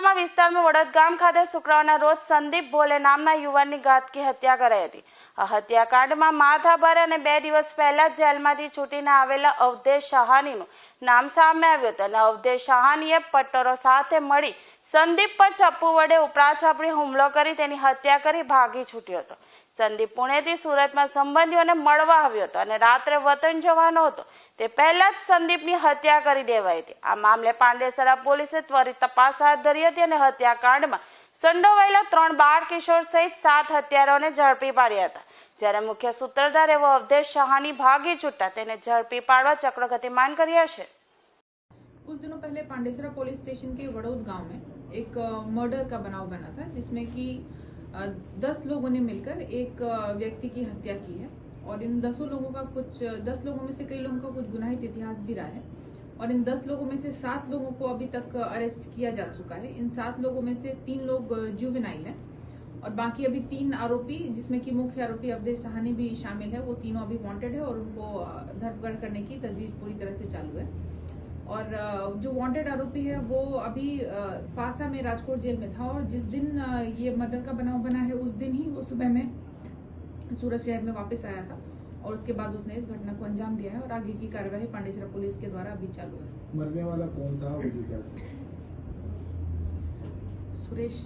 ગામ ખાતે શુક્રવારના રોજ સંદીપ ભોલે નામના યુવાનની ઘાતકી હત્યા કરાઈ હતી. આ હત્યાકાંડમાં માથાભારે અને બે દિવસ પહેલા જેલમાંથી છૂટીને આવેલા અવધેશ સહાનીનું નામ સામે આવ્યું હતું અને અવધેશ સહાનીએ પટ્ટરો સાથે મળી સંદીપ પર ચપ્પુ વડે ઉપરા છાપડી હુમલો કરી તેની હત્યા કરી ભાગી છૂટ્યો હતો. સંદીપ પુણેથી સુરતમાં સંબંધીઓને મળવા આવ્યો હતો અને રાત્રે વતન જવાનો હતો. તે પહેલા જ સંદીપની હત્યા કરી દેવાઈ હતી. આ મામલે પાંડેસરા પોલીસે ત્વરિત તપાસ હાથ ધરી હતી અને હત્યાકાંડમાં સંડોવાયેલા ત્રણ બાળ કિશોર સહિત સાત હત્યારાઓને ઝડપી પાડ્યા હતા. જ્યારે મુખ્ય સૂત્રધાર એવો અવધેશ શાહની ભાગી છૂટતા તેને ઝડપી પાડવા ચક્ર ગતિમાન કર્યા છે. कुछ दिनों पहले पांडेसरा पुलिस स्टेशन के वड़ौद गाँव में एक मर्डर का बनाव बना था, जिसमें कि दस लोगों ने मिलकर एक व्यक्ति की हत्या की है। और इन दसों लोगों का कुछ, दस लोगों में से कई लोगों का कुछ गुनाहित इतिहास भी रहा है। और इन दस लोगों में से सात लोगों को अभी तक अरेस्ट किया जा चुका है। इन सात लोगों में से तीन लोग जुवेनाइल हैं। और बाकी अभी तीन आरोपी, जिसमें कि मुख्य आरोपी अवधेश सहानी भी शामिल है, वो तीनों अभी वांटेड है और उनको धरपकड़ करने की तजवीज पूरी तरह से चालू है। और जो वांटेड आरोपी है वो अभी पासा में राजकोट जेल में था और जिस दिन ये मर्डर का बनाव बना है उस दिन ही वो सुबह में सूरत शहर में वापस आया था और उसके बाद उसने इस घटना को अंजाम दिया है और आगे की कार्यवाही पांडेसरा पुलिस के द्वारा अभी चालू है। मरने वाला कौन था वजह क्या थी? सुरेश